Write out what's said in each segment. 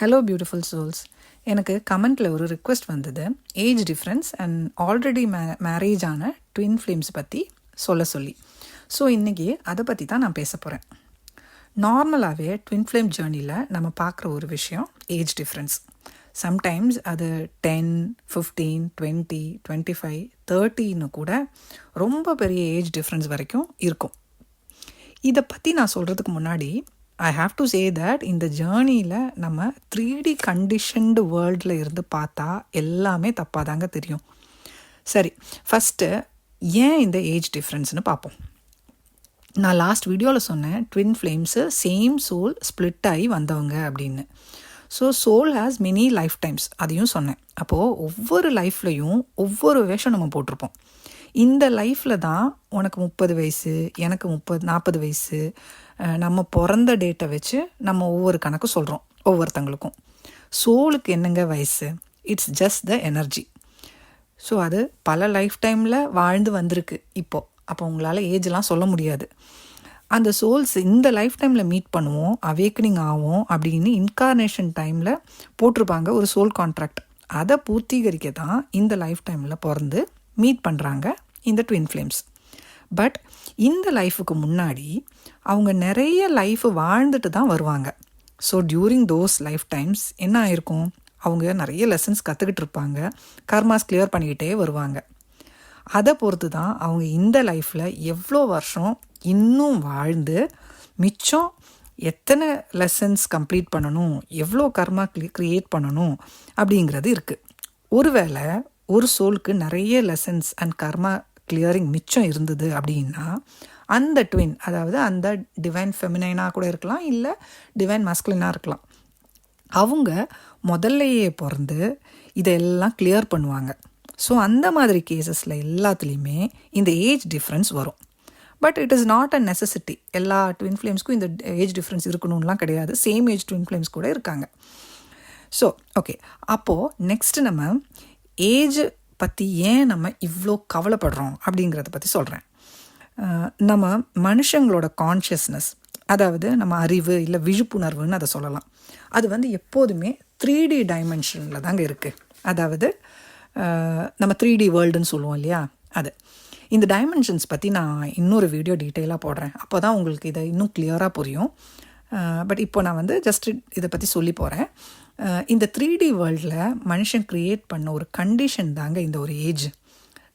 Hello beautiful souls எனக்கு கமெண்ட்டில் ஒரு ரிக்வெஸ்ட் வந்தது. Age difference and already may marriage ஆன ட்வின் ஃபிலிம்ஸ் பற்றி சொல்ல சொல்லி. ஸோ இன்றைக்கி அதை பற்றி தான் நான் பேச போகிறேன் நார்மலாகவே ட்வின் ஃப்ளேம் ஜேர்னியில் நம்ம பார்க்குற ஒரு விஷயம் ஏஜ் டிஃப்ரென்ஸ் சம்டைம்ஸ் அது ten fifteen twenty twenty five தேர்ட்டின்னு கூட ரொம்ப பெரிய ஏஜ் டிஃப்ரென்ஸ் வரைக்கும் இருக்கும். இதை பற்றி நான் சொல்கிறதுக்கு முன்னாடி I have to say that இந்த ஜேர்னியில் நம்ம த்ரீ டி கண்டிஷன்டு வேர்ல்டில் இருந்து பார்த்தா எல்லாமே தப்பாக தாங்க தெரியும். சரி ஃபஸ்ட்டு ஏன் இந்த ஏஜ் டிஃப்ரென்ஸ்னு பார்ப்போம். நான் லாஸ்ட் வீடியோவில் சொன்னேன் twin flames same soul split ஆகி வந்தவங்க அப்படின்னு. So soul has many life times அதையும் சொன்னேன். அப்போது ஒவ்வொரு லைஃப்லையும் ஒவ்வொரு வேஷம் நம்ம போட்டிருப்போம். இந்த லைஃப்பில் தான் உனக்கு முப்பது வயசு எனக்கு முப்பது நாற்பது வயசு நம்ம பிறந்த டேட்டை வச்சு நம்ம ஒவ்வொரு கணக்கு சொல்கிறோம் ஒவ்வொருத்தங்களுக்கும். சோலுக்கு என்னங்க வயசு? It's just the energy so அது பல லைஃப் டைமில் வாழ்ந்து வந்திருக்கு இப்போது அப்போ உங்களால் ஏஜ்லாம் சொல்ல முடியாது. அந்த சோல்ஸ் இந்த லைஃப் டைமில் மீட் பண்ணுவோம் அவேக்கனிங் ஆகும் அப்படின்னு இன்கார்னேஷன் டைமில் போட்டிருப்பாங்க ஒரு சோல் கான்ட்ராக்ட் அதை பூர்த்தீகரிக்க தான் இந்த லைஃப் டைமில் பிறந்து மீட் பண்ணுறாங்க இந்த ட்வின் ஃப்ளேம்ஸ் பட் இந்த லைஃபுக்கு முன்னாடி அவங்க நிறைய லைஃப் வாழ்ந்துட்டு தான் வருவாங்க. So during those life times என்ன ஆயிருக்கும்? அவங்க நிறைய லெசன்ஸ் கற்றுக்கிட்டு இருப்பாங்க. கர்மாஸ் கிளியர் பண்ணிக்கிட்டே வருவாங்க. அதை பொறுத்து தான் அவங்க இந்த லைஃப்பில் எவ்வளோ வருஷம் இன்னும் வாழ்ந்து மிச்சம் எத்தனை லெசன்ஸ் கம்ப்ளீட் பண்ணணும்? எவ்வளோ கர்மா க்ரியேட் பண்ணணும்? அப்படிங்கிறது இருக்குது ஒருவேளை ஒரு சோலுக்கு நிறைய லெசன்ஸ் அண்ட் கர்மா கிளியரிங் மிச்சம் இருந்தது அப்படின்னா அந்த ட்வின் அதாவது அந்த டிவைன் ஃபெமினைனாக கூட இருக்கலாம் இல்லை டிவைன் மஸ்குலினாக இருக்கலாம். அவங்க முதல்லையே பிறந்து இதெல்லாம் கிளியர் பண்ணுவாங்க. ஸோ அந்த மாதிரி கேசஸில் எல்லாத்துலேயுமே இந்த ஏஜ் டிஃப்ரென்ஸ் வரும். But it is not a necessity எல்லா ட்வின் ஃப்ளேம்ஸ்க்கும் இந்த ஏஜ் டிஃப்ரென்ஸ் இருக்கணும்லாம் கிடையாது. சேம் ஏஜ் ட்வின் ஃப்ளேம்ஸ் கூட இருக்காங்க. ஸோ ஓகே அப்போது நெக்ஸ்ட் நம்ம ஏஜ் பற்றி ஏன் நம்ம இவ்வளோ கவலைப்படுறோம் அப்படிங்கிறத பற்றி சொல்கிறேன் நம்ம மனுஷங்களோட கான்ஷியஸ்னஸ் அதாவது நம்ம அறிவு இல்லை விழிப்புணர்வுன்னு அதை சொல்லலாம். அது வந்து எப்போதுமே த்ரீ டி டைமென்ஷனில் தாங்க இருக்குது அதாவது நம்ம த்ரீ டி வேர்ல்டுன்னு சொல்லுவோம் இல்லையா? அது. இந்த டைமென்ஷன்ஸ் பற்றி நான் இன்னொரு வீடியோ டீட்டெயிலாக போடுறேன். அப்போ தான் உங்களுக்கு இதை இன்னும் கிளியராக புரியும். பட் இப்போ நான் வந்து ஜஸ்ட் இதை பற்றி சொல்லி போகிறேன் இந்த த்ரீ டி வேர்ல்டில் மனுஷன் க்ரியேட் பண்ண ஒரு கண்டிஷன் தாங்க இந்த ஒரு ஏஜ்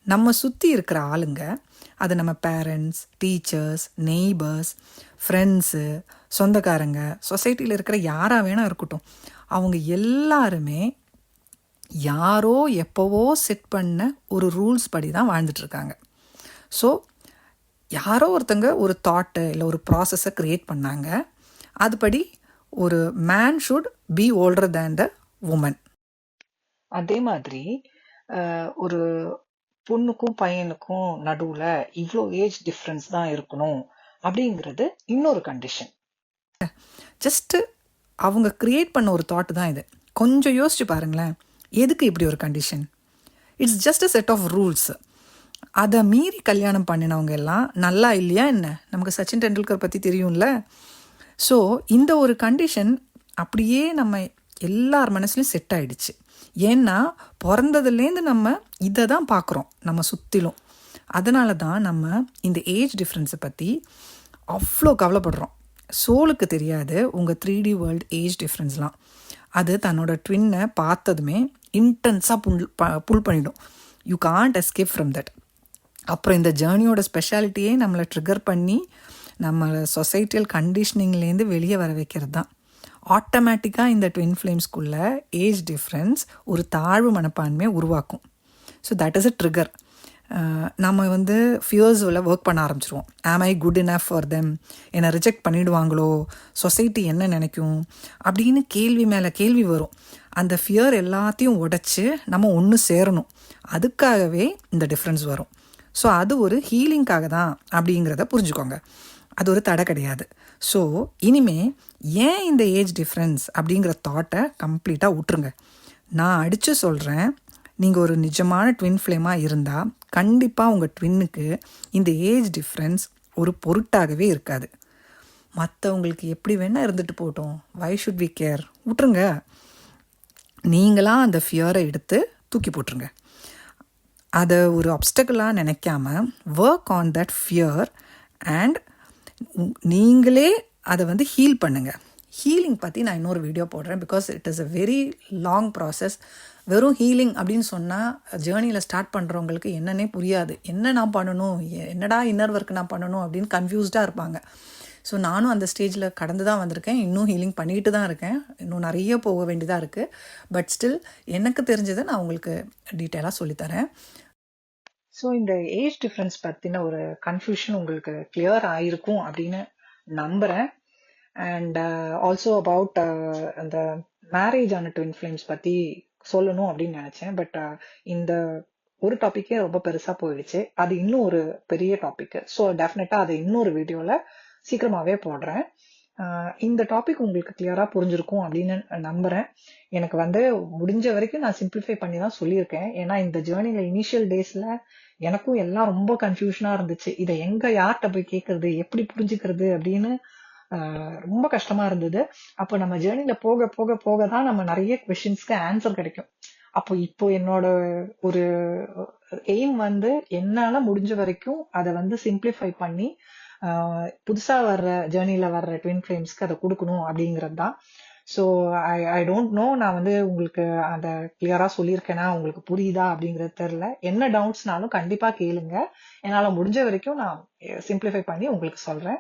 நம்ம சுற்றி இருக்கிற ஆளுங்க அது நம்ம பேரண்ட்ஸ் டீச்சர்ஸ் நெய்பர்ஸ் ஃப்ரெண்ட்ஸு சொந்தக்காரங்க சொசைட்டியில் இருக்கிற யாராக வேணா இருக்கட்டும் அவங்க எல்லாருமே யாரோ எப்போவோ செட் பண்ண ஒரு ரூல்ஸ் படி தான் வாழ்ந்துட்டுருக்காங்க ஸோ யாரோ ஒருத்தங்க ஒரு தாட்டு இல்லை ஒரு ப்ராசஸை க்ரியேட் பண்ணாங்க. அதுபடி ஒரு man should be older than the woman அதே மாதிரி ஒரு பொண்ணுக்கும் பையனுக்கும் நடுவில் இவ்வளோ ஏஜ் டிஃப்ரென்ஸ் தான் இருக்கணும் அப்படிங்கிறது இன்னொரு கண்டிஷன் ஜஸ்ட்டு அவங்க க்ரியேட் பண்ண ஒரு தாட் தான் இது. கொஞ்சம் யோசிச்சு பாருங்களேன். எதுக்கு இப்படி ஒரு condition it's just a set of rules அதை மீறி கல்யாணம் பண்ணினவங்க எல்லாம் நல்லா இல்லையா என்ன? நமக்கு சச்சின் டெண்டுல்கர் பற்றி தெரியும்ல. ஸோ இந்த ஒரு கண்டிஷன் அப்படியே நம்ம எல்லார் மனசுலையும் செட் ஆகிடுச்சு ஏன்னா பிறந்ததுலேருந்து நம்ம இதை தான் பார்க்குறோம் நம்ம சுற்றிலும் அதனால தான் நம்ம இந்த ஏஜ் டிஃப்ரென்ஸை பற்றி அவ்வளோ கவலைப்படுறோம். சோலுக்கு தெரியாது உங்கள் த்ரீ டி வேர்ல்டு ஏஜ் டிஃப்ரென்ஸ்லாம் அது தன்னோட ட்வின்னை பார்த்ததுமே இன்டென்ஸாக புல் ப புல் பண்ணிடும். You can't escape from that அப்புறம் இந்த ஜேர்னியோட ஸ்பெஷாலிட்டியே நம்மளை ட்ரிகர் பண்ணி நம்ம சொசைட்டியல் கண்டிஷனிங்லேருந்து வெளியே வர வைக்கிறது தான் ஆட்டோமேட்டிக்காக இந்த ட்வின் ஃப்ளேம்ஸ்குள்ளே ஏஜ் டிஃப்ரென்ஸ் ஒரு தாழ்வு மனப்பான்மையை உருவாக்கும். So that is a trigger நம்ம வந்து ஃபியர்ஸில் ஒர்க் பண்ண ஆரம்பிச்சிருவோம். Am I good enough for them என்னை ரிஜெக்ட் பண்ணிடுவாங்களோ? சொசைட்டி என்ன நினைக்கும்? அப்படின்னு கேள்வி மேலே கேள்வி வரும். அந்த ஃபியர் எல்லாத்தையும் உடச்சி நம்ம ஒன்று சேரணும். அதுக்காகவே இந்த டிஃப்ரென்ஸ் வரும். ஸோ அது ஒரு ஹீலிங்காக தான் அப்படிங்கிறத புரிஞ்சுக்கோங்க. அது ஒரு தடை கிடையாது. ஸோ இனிமே ஏன் இந்த ஏஜ் டிஃப்ரென்ஸ் அப்படிங்கிற தாட்டை கம்ப்ளீட்டாக விட்டுருங்க. நான் அடித்து சொல்கிறேன் நீங்கள் ஒரு நிஜமான ட்வின் ஃப்ளேமாக இருந்தால் கண்டிப்பாக உங்கள் ட்வின்னுக்கு இந்த ஏஜ் டிஃப்ரென்ஸ் ஒரு பொருட்டாகவே இருக்காது. மற்றவங்களுக்கு எப்படி வேணால் இருந்துட்டு போட்டோம் வை ஷுட் வி கேர் விட்டுருங்க. நீங்களாக அந்த ஃபியரை எடுத்து தூக்கி போட்டுருங்க. அதை ஒரு அப்டக்கிளாக நினைக்காம work on that fear and நீங்களே அதை வந்து ஹீல் பண்ணுங்கள் ஹீலிங் பற்றி நான் இன்னொரு வீடியோ போடுறேன் because it is a very long process வெறும் ஹீலிங் அப்படின்னு சொன்னால் ஜேர்னியில் ஸ்டார்ட் பண்ணுறவங்களுக்கு என்னன்னே புரியாது. என்ன நான் பண்ணணும்? என்னடா இன்னர் ஒர்க் நான் பண்ணணும்? அப்படின்னு கன்ஃபியூஸ்டாக இருப்பாங்க. ஸோ நானும் அந்த ஸ்டேஜில் கடந்து தான் வந்திருக்கேன். இன்னும் ஹீலிங் பண்ணிட்டு தான் இருக்கேன். இன்னும் நிறைய போக வேண்டியதாக இருக்குது பட் ஸ்டில் எனக்கு தெரிஞ்சதை நான் உங்களுக்கு டீட்டெயிலாக சொல்லித்தரேன். ஸோ இந்த ஏஜ் டிஃப்ரென்ஸ் பற்றின ஒரு கன்ஃபியூஷன் உங்களுக்கு கிளியர் ஆயிருக்கும் அப்படின்னு நம்புகிறேன் அண்ட் ஆல்சோ அபவுட் அந்த மேரேஜ் ஆன ட்வின் ஃபிலிம்ஸ் பற்றி சொல்லணும் அப்படின்னு நினச்சேன். பட் uh, இந்த ஒரு டாப்பிக்கே ரொம்ப பெருசாக போயிடுச்சு. அது இன்னும் ஒரு பெரிய டாபிக் ஸோ டெஃபினட்டாக அதை இன்னொரு வீடியோவில் சீக்கிரமாகவே போடுறேன். இந்த டாபிக் உங்களுக்கு கிளியரா புரிஞ்சிருக்கும் அப்படின்னு நம்புகிறேன் எனக்கு வந்து முடிஞ்ச வரைக்கும் நான் சிம்பிளிஃபை பண்ணி தான் சொல்லியிருக்கேன். ஏன்னா இந்த ஜேர்னில இனிஷியல் டேஸில் எனக்கும் எல்லாம் ரொம்ப கன்ஃபியூஷனா இருந்துச்சு. இதை எங்கே யார்கிட்ட போய் கேட்கறது எப்படி புரிஞ்சுக்கிறது? அப்படின்னு ரொம்ப கஷ்டமா இருந்தது. அப்போ நம்ம ஜேர்னில போக போக போக தான் நம்ம நிறைய கொஷின்ஸ்க்கு ஆன்சர் கிடைக்கும். அப்போ இப்போ என்னோட ஒரு எய்ம் வந்து என்னால முடிஞ்ச வரைக்கும் அதை வந்து சிம்பிளிஃபை பண்ணி புதுசா வர்ற ஜேர்னில வர்ற ட்வின் ஃபிளேம்ஸ்க்கு அதை கொடுக்கணும் அப்படிங்கிறது தான் so I I don't know நான் வந்து உங்களுக்கு அந்த கிளியரா சொல்லியிருக்கேனா உங்களுக்கு புரியுதா அப்படிங்கிறது தெரில என்ன டவுட்ஸ்னாலும் கண்டிப்பா கேளுங்க. என்னால் முடிஞ்ச வரைக்கும் நான் சிம்பிளிஃபை பண்ணி உங்களுக்கு சொல்றேன்.